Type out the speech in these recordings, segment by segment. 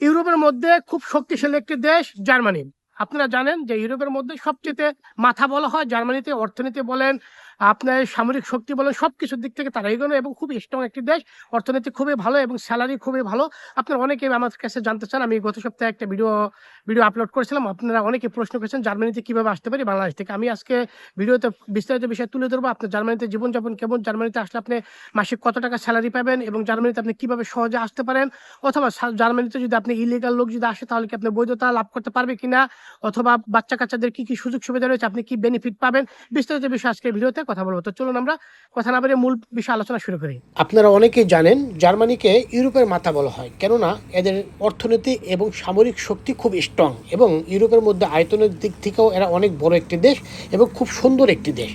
ইউরোপের মধ্যে খুব শক্তিশালী একটি দেশ, জার্মানি। আপনারা জানেন যে ইউরোপের মধ্যে সবচেয়ে মাথা বলা হয় জার্মানিতে। অর্থনীতি বলেন আপনার সামরিক শক্তি বলেন সব কিছুর দিক থেকে তারা এগোনো এবং খুব স্ট্রং একটি দেশ। অর্থনীতি খুবই ভালো এবং স্যালারি খুবই ভালো। আপনারা অনেকে আমার কাছে জানতে চান, আমি গত সপ্তাহে একটা ভিডিও ভিডিও আপলোড করেছিলাম। আপনারা অনেকে প্রশ্ন করেছেন, জার্মানিতে কীভাবে আসতে পারি বাংলাদেশ থেকে? আমি আজকে ভিডিওতে বিস্তারিত বিষয় তুলে ধরবো। আপনার জার্মানিতে জীবনযাপন কেমন? জার্মানিতে আসলে আপনি মাসিক কত টাকা স্যালারি পাবেন এবং জার্মানিতে আপনি কীভাবে সহজে আসতে পারেন? অথবা জার্মানিতে যদি আপনি ইলিগাল লোক যদি আসে, তাহলে কি আপনি বৈধতা লাভ করতে পারবে কিনা? অথবা বাচ্চা কাচ্চাদের কী কী সুযোগ সুবিধা রয়েছে? আপনি কি বেনিফিট পাবেন? বিস্তারিত বিষয় আজকে ভিডিওতে কথা বলব। তো চলুন আমরা কথা না বলে মূল বিষয় আলোচনা শুরু করি। আপনারা অনেকেই জানেন, জার্মানিকে ইউরোপের মাথা বলা হয়। কেননা, এদের অর্থনীতি এবং সামরিক শক্তি খুব স্ট্রং এবং ইউরোপের মধ্যে আয়তনের দিক থেকেও এরা অনেক বড় একটি দেশ এবং খুব সুন্দর একটি দেশ।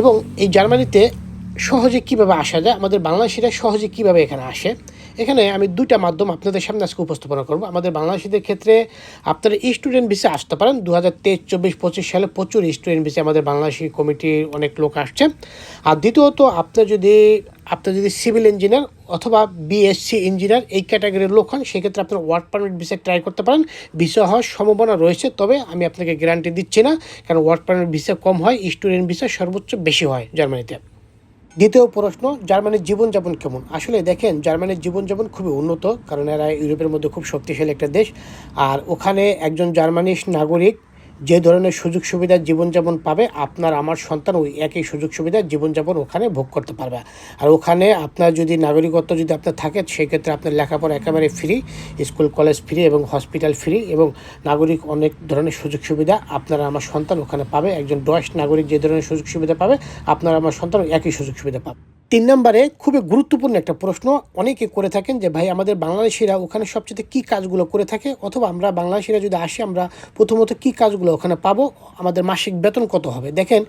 এবং এই জার্মানিতে সহজে কীভাবে আসা যায়? আমাদের বাংলাদেশিরা সহজে কীভাবে এখানে আসে? এখানে আমি দুইটা মাধ্যম আপনাদের সামনে আজকে উপস্থাপনা করব। আমাদের বাংলাদেশিদের ক্ষেত্রে আপনারা স্টুডেন্ট ভিসে আসতে পারেন। দু হাজার তেইশ, চব্বিশ, পঁচিশ সালে প্রচুর স্টুডেন্ট ভিসে আমাদের বাংলাদেশি কমিটির অনেক লোক আসছে। আর দ্বিতীয়ত, আপনার যদি আপনার যদি সিভিল ইঞ্জিনিয়ার অথবা বিএসসি ইঞ্জিনিয়ার এই ক্যাটাগরির লোক হন, সেক্ষেত্রে আপনার ওয়ার্ক পারমিট ভিসা ট্রাই করতে পারেন। ভিসা হওয়ার সম্ভাবনা রয়েছে, তবে আমি আপনাকে গ্যারান্টি দিচ্ছি না, কারণ ওয়ার্ক পারমিট ভিসা কম হয় স্টুডেন্ট ভিসা সর্বোচ্চ বেশি হয় জার্মানিতে। দ্বিতীয় প্রশ্ন, জার্মানির জীবনযাপন কেমন? আসলে দেখেন, জার্মানির জীবনযাপন খুবই উন্নত, কারণ এরা ইউরোপের মধ্যে খুব শক্তিশালী একটা দেশ, আর ওখানে একজন জার্মানির নাগরিক যে ধরনের সুযোগ সুবিধা জীবনযাপন পাবে, আপনার, আমার সন্তান ওই একই সুযোগ সুবিধা জীবনযাপন ওখানে ভোগ করতে পারবে। আর ওখানে আপনার যদি নাগরিকত্ব যদি আপনার থাকে, সেক্ষেত্রে আপনার লেখাপড়া একেবারে ফ্রি স্কুল কলেজ ফ্রি এবং হসপিটাল ফ্রি এবং নাগরিক অনেক ধরনের সুযোগ সুবিধা আপনার, আমার সন্তান ওখানে পাবে। একজন ডয়েশ নাগরিক যে ধরনের সুযোগ সুবিধা পাবে, আপনার, আমার সন্তান একই সুযোগ সুবিধা পাবে। তিন নম্বরে খুবই গুরুত্বপূর্ণ একটা প্রশ্ন। অনেকে করে থাকেন যে, ভাই, আমাদের বাংলাদেশিরা ওখানে সবচেয়ে কী কাজগুলো করে থাকে? অথবা, আমরা বাংলাদেশিরা যদি আসি, আমরা প্রথমত কী কাজগুলো ওখানে পাবো? আমাদের মাসিক বেতন কত হবে? দেখেন,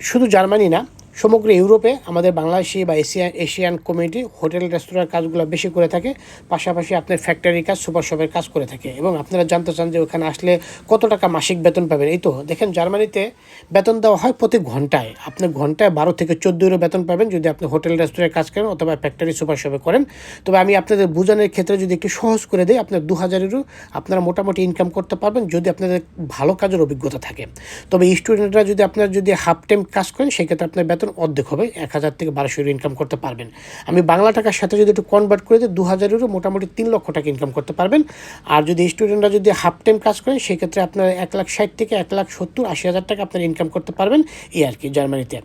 শুধু জার্মানি না সমগ্র ইউরোপে আমাদের বাংলাদেশি বা এশিয়া, এশিয়ান কমিউনিটি হোটেল, রেস্তোরাঁর কাজগুলো বেশি করে থাকে, পাশাপাশি আপনার ফ্যাক্টরি কাজ, সুপার শপের কাজ করে থাকে। এবং আপনারা জানতে চান যে ওখানে আসলে কত টাকা মাসিক বেতন পাবেন? এই তো, দেখেন জার্মানিতে বেতন দেওয়া হয় প্রতি ঘন্টায়। আপনি ঘন্টায় বারো থেকে চোদ্দ ইউরো বেতন পাবেন যদি আপনি হোটেল, রেস্তোরাঁয় কাজ করেন অথবা ফ্যাক্টরি, সুপার শপে করেন। তবে আমি আপনাদের বোঝানোর ক্ষেত্রে যদি একটু সহজ করে দিই, আপনার দু হাজার ইউরো আপনারা মোটামুটি ইনকাম করতে পারবেন যদি আপনাদের ভালো কাজের অভিজ্ঞতা থাকে। তবে স্টুডেন্টরা যদি আপনার যদি হাফ টাইম কাজ করেন, সেক্ষেত্রে আপনার বেতন অর্ধেক হবে, এক হাজার থেকে বারোশো ইউরো ইনকাম করতে পারবেন। আমি বাংলা টাকার সাথে যদি একটু কনভার্ট করে দিই দু হাজার ইউরো মোটামুটি তিন লক্ষ টাকা ইনকাম করতে পারবেন। আর যদি স্টুডেন্টরা যদি হাফ টাইম কাজ করেন, সেক্ষেত্রে আপনার এক লাখ ষাট থেকে এক লাখ সত্তর আশি হাজার টাকা আপনার ইনকাম করতে পারবেন এই আর কি, জার্মানিতে।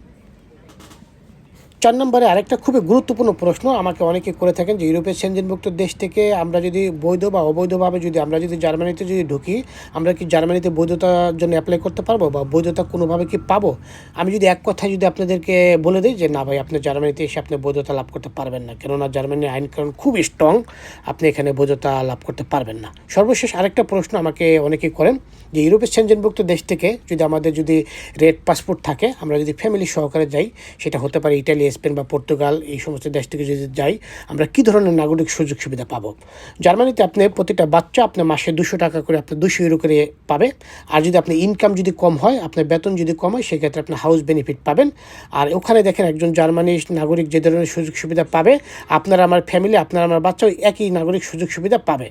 চার নম্বরে আরেকটা খুবই গুরুত্বপূর্ণ প্রশ্ন আমাকে অনেকে করে থাকেন যে ইউরোপের সেনজেনভুক্ত দেশ থেকে আমরা যদি বৈধ বা অবৈধভাবে যদি আমরা যদি জার্মানিতে যদি ঢুকি, আমরা কি জার্মানিতে বৈধতার জন্য অ্যাপ্লাই করতে পারব বা বৈধতা কোনোভাবে কি পাবো? আমি যদি এক কথায় যদি আপনাদেরকে বলে দিই যে না ভাই, আপনি জার্মানিতে এসে আপনি বৈধতা লাভ করতে পারবেন না। কেননা জার্মানির আইন কানুন খুব স্ট্রং আপনি এখানে বৈধতা লাভ করতে পারবেন না। সর্বশেষ আরেকটা প্রশ্ন আমাকে অনেকেই করেন যে ইউরোপের সেনজেনভুক্ত দেশ থেকে যদি আমাদের যদি রেড পাসপোর্ট থাকে, আমরা যদি ফ্যামিলি সহকারে যাই, সেটা হতে পারে ইটালি স্পেন বা পর্তুগাল, এই সমস্ত দেশ থেকে যদি যাই, আমরা কী ধরনের নাগরিক সুযোগ সুবিধা পাবো? জার্মানিতে আপনি প্রতিটা বাচ্চা আপনার মাসে দুশো টাকা করে আপনার দুশো ইউরো করে পাবে। আর যদি আপনার ইনকাম যদি কম হয়, আপনার বেতন যদি কম হয়, সেক্ষেত্রে আপনি হাউস বেনিফিট পাবেন। আর ওখানে দেখেন একজন জার্মানির নাগরিক যে ধরনের সুযোগ সুবিধা পাবে, আপনার আমার ফ্যামিলি আপনার আমার বাচ্চা একই নাগরিক সুযোগ সুবিধা পাবে।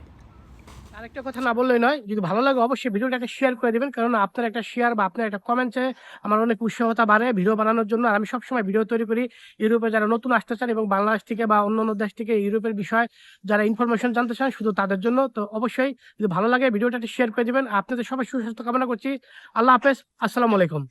আরেকটা কথা না বললেই নয়, যদি ভালো লাগে অবশ্যই ভিডিওটাকে শেয়ার করে দেবেন। কারণ আপনার একটা শেয়ার বা আপনার একটা কমেন্টে আমার অনেক উৎসাহতা বাড়ে ভিডিও বানানোর জন্য। আর আমি সবসময় ভিডিও তৈরি করি ইউরোপে যারা নতুন আসতে চান এবং বাংলাদেশ থেকে বা অন্য অন্য দেশ থেকে ইউরোপের বিষয় যারা ইনফরমেশন জানতে চান শুধু তাদের জন্য। তো অবশ্যই যদি ভালো লাগে ভিডিওটাকে শেয়ার করে দেবেন। আপনাদের সবাই সুস্বাস্থ্য কামনা করছি। আল্লাহ হাফেজ। আসসালামু আলাইকুম।